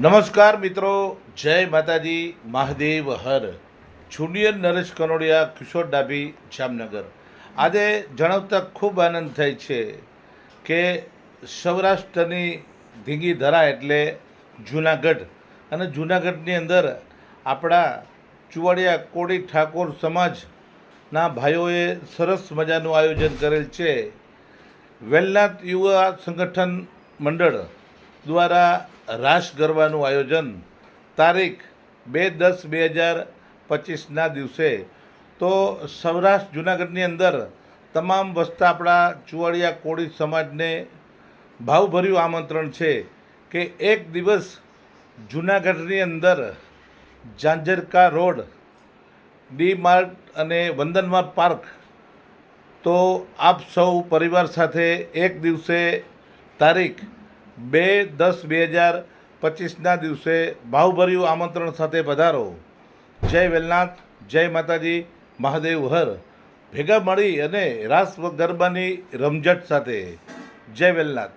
નમસ્કાર મિત્રો, જય માતાજી, મહાદેવ, હર. જુનિયર નરેશ કનોડિયા, કિશોર ડાભી, જામનગર. આજે જણાવતા ખૂબ આનંદ થાય છે કે સૌરાષ્ટ્રની ધીંગી ધરા એટલે જૂનાગઢ. અને જૂનાગઢની અંદર આપણા ચુવાડિયા કોળી ઠાકોર સમાજના ભાઈઓએ સરસ મજાનું આયોજન કરેલ છે. વેલનાથ યુવા સંગઠન મંડળ દ્વારા રાસ ગરબાનું આયોજન તારીખ બે દસ બે હજાર પચીસના દિવસે. તો સૌરાષ્ટ્ર, જુનાગઢની અંદર તમામ વસતા આપણા ચુવાડિયા કોળી સમાજને ભાવભર્યું આમંત્રણ છે કે એક દિવસ જુનાગઢની અંદર ઝાંઝરકા રોડ, ડી માર્ટ અને વંદનમાર્ગ પાર્ક. તો આપ સૌ પરિવાર સાથે એક દિવસે તારીખ બે દસ બે હજાર પચીસના દિવસે ભાવભર્યું આમંત્રણ સાથે પધારો. જય વેલનાથ, જય માતાજી, મહાદેવ હર. ભેગા મળી અને રાસ ગરબાની રમઝટ સાથે. જય વેલનાથ.